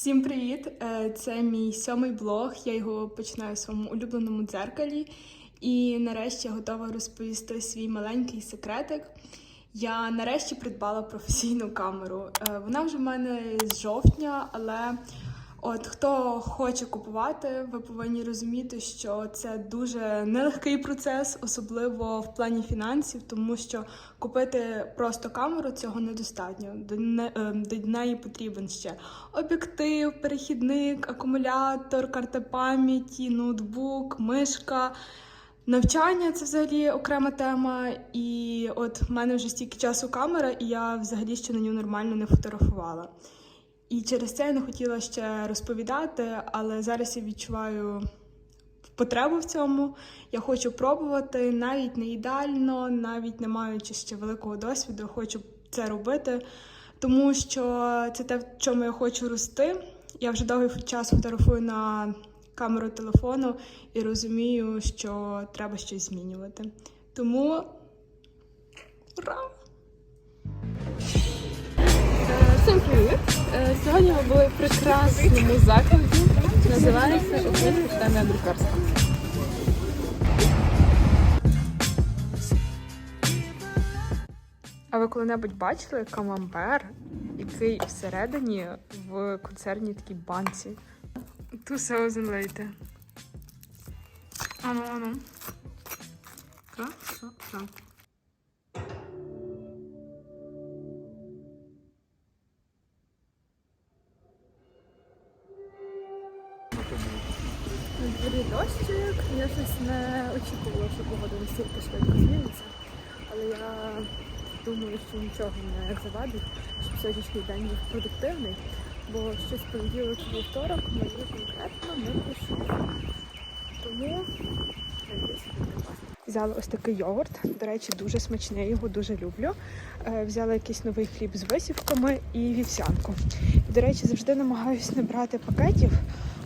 Всім привіт! Е, Це мій сьомий блог. Я його починаю в своєму улюбленому дзеркалі. І нарешті готова розповісти свій маленький секретик. Я нарешті придбала професійну камеру. Е, Вона вже в мене з жовтня, але от хто хоче купувати, ви повинні розуміти, що це дуже нелегкий процес, особливо в плані фінансів, тому що купити просто камеру цього недостатньо. До, не, е, до неї потрібен ще об'єктив, перехідник, акумулятор, карта пам'яті, ноутбук, мишка. Навчання це взагалі окрема тема. І от в мене вже стільки часу камера, і я взагалі ще на нього нормально не фотографувала. І через це я не хотіла ще розповідати, але зараз я відчуваю потребу в цьому. Я хочу пробувати навіть не ідеально, навіть не маючи ще великого досвіду, хочу це робити, тому що це те, в чому я хочу рости. Я вже довгий час фотографую на камеру телефону і розумію, що треба щось змінювати. Тому ура! Всім привіт! Е, Сьогодні ми були в прекрасному закладі. Називається Українська система друкарства. А ви коли-небудь бачили камамбер, який всередині в концерній такій банці? Two thousand later. Ану, ану. Красота. Я щось не очікувала, що погода настільки швидко зміниться. Але я думаю, що нічого не завадить, щоб сьогоднішній день був продуктивний, бо щось понеділок і вівторок мені конкретно не прийшов. Тому надіюсь, буде класно. Взяла ось такий йогурт. До речі, дуже смачний, його дуже люблю. Е, Взяла якийсь новий хліб з висівками і вівсянку. До речі, завжди намагаюся не брати пакетів,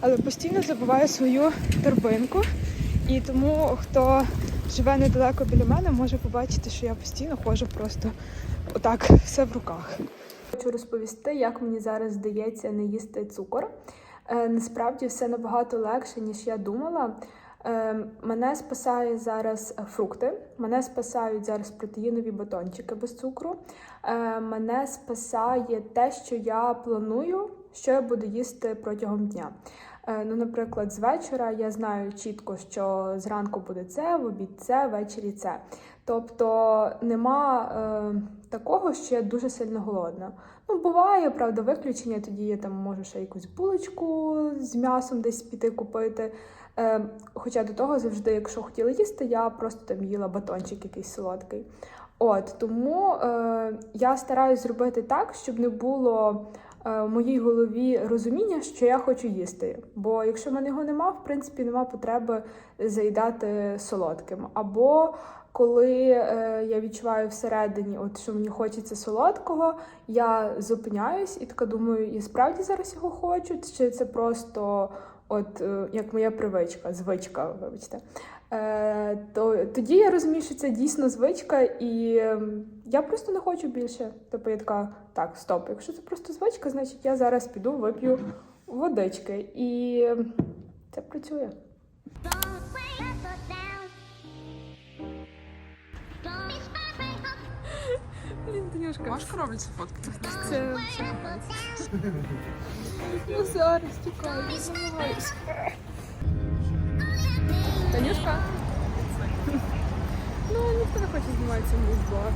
але постійно забуваю свою торбинку. І тому, хто живе недалеко біля мене, може побачити, що я постійно ходжу просто отак, все в руках. Хочу розповісти, як мені зараз здається не їсти цукор. Е, насправді все набагато легше, ніж я думала. Е, Мене спасає зараз фрукти, мене спасають зараз протеїнові батончики без цукру. Е, Мене спасає те, що я планую, що я буду їсти протягом дня. Е, Ну, наприклад, з вечора я знаю чітко, що зранку буде це, в обід це, ввечері це. Тобто нема е, такого, що я дуже сильно голодна. Ну, буває, правда, виключення, тоді я там можу ще якусь булочку з м'ясом десь піти купити. Е, хоча до того завжди, якщо хотіла їсти, я просто там їла батончик якийсь солодкий. От тому е, я стараюсь зробити так, щоб не було е, в моїй голові розуміння, що я хочу їсти. Бо якщо в мене його нема, в принципі, нема потреби заїдати солодким. Або коли е, я відчуваю всередині, от що мені хочеться солодкого, я зупиняюсь і така думаю, я справді зараз його хочу, чи це просто от е, як моя привичка, звичка, вибачте. Е, то тоді я розумію, що це дійсно звичка, і ем, я просто не хочу більше. Тобто я така, так, стоп, якщо це просто звичка, значить я зараз піду вип'ю водички. І ем, це працює. Блін, Танюшка, Можеш коробляться фотки? це Ну зараз тікаю, я. Танюшка? Ну, ніхто не хоче зніматися блог.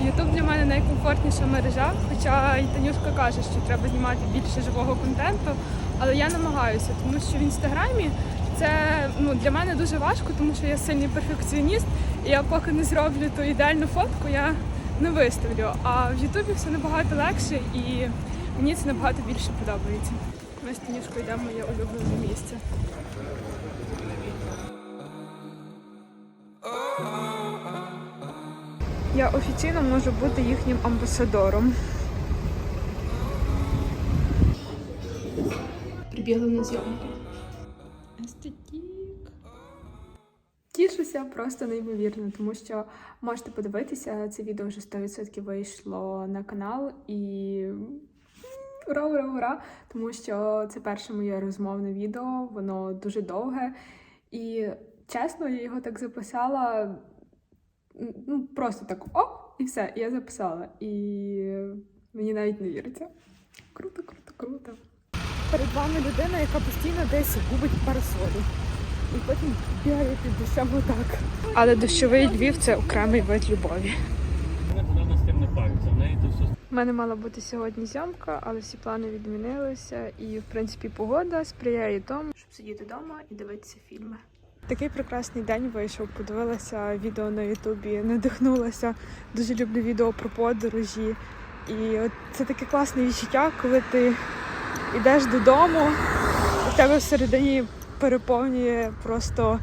Ютуб для мене найкомфортніша мережа, хоча і Танюшка каже, що треба знімати більше живого контенту, але я намагаюся, тому що в інстаграмі це ну, для мене дуже важко, тому що я сильний перфекціоніст, і я поки не зроблю ту ідеальну фотку, я не виставлю. А в Ютубі все набагато легше і мені це набагато більше подобається. Ми з Танюшкою йдемо моє улюблене місце. Я офіційно можу бути їхнім амбасадором. Прибігли на зйомку. Естетік. Тішуся просто неймовірно, тому що можете подивитися, це відео вже 100% вийшло на канал і Ура, ура, ура! Тому що це перше моє розмовне відео, воно дуже довге. І чесно, я його так записала. Ну, просто так о, і все, і я записала. І мені навіть не віриться. Круто, круто, круто. Перед вами людина, яка постійно десь губить парасолі. І потім бігає під дощем отак. Але дощовий Львів це окремий вид любові. У мене мала бути сьогодні зйомка, але всі плани відмінилися. І, в принципі, погода сприяє тому, щоб сидіти вдома і дивитися фільми. Такий прекрасний день вийшов. Подивилася відео на Ютубі, надихнулася. Дуже люблю відео про подорожі. І от це таке класне відчуття, коли ти йдеш додому, в тебе всередині переповнює просто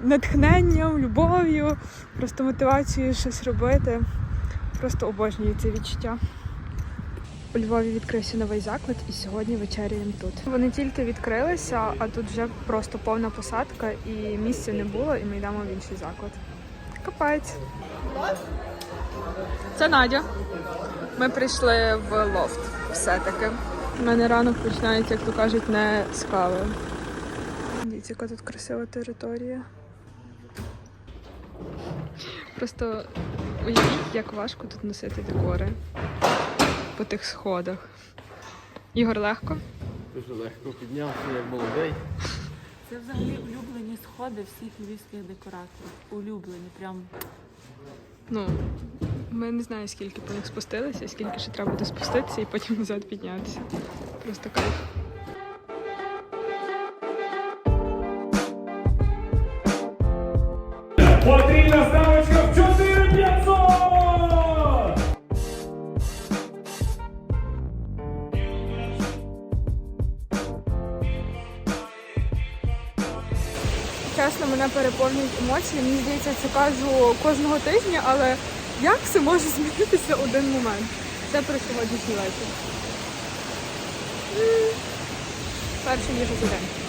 натхненням, любов'ю, просто мотивацією щось робити. Просто обожнюю це відчуття. У Львові відкрився новий заклад, і сьогодні вечеряємо тут. Вони тільки відкрилися, а тут вже просто повна посадка, і місця не було, і ми йдемо в інший заклад. Капець. Це Надя. Ми прийшли в лофт все-таки. У мене ранок починається, як то кажуть, не з кави. Дивіться, яка тут красива територія. Просто уявіть, як важко тут носити декори по тих сходах. Ігор легко. дуже легко піднявся, як молодий. Це взагалі улюблені сходи всіх львівських декораторів. Улюблені, прям Ну, ми не знаю, скільки по них спустилися, скільки ще треба буде спуститися і потім назад піднятися. Просто кайф. Переповнюють емоції. Мені здається, це кажу кожного тижня, але як все може змінитися один момент? Це про сьогоднішній вечір. Перший ніж день.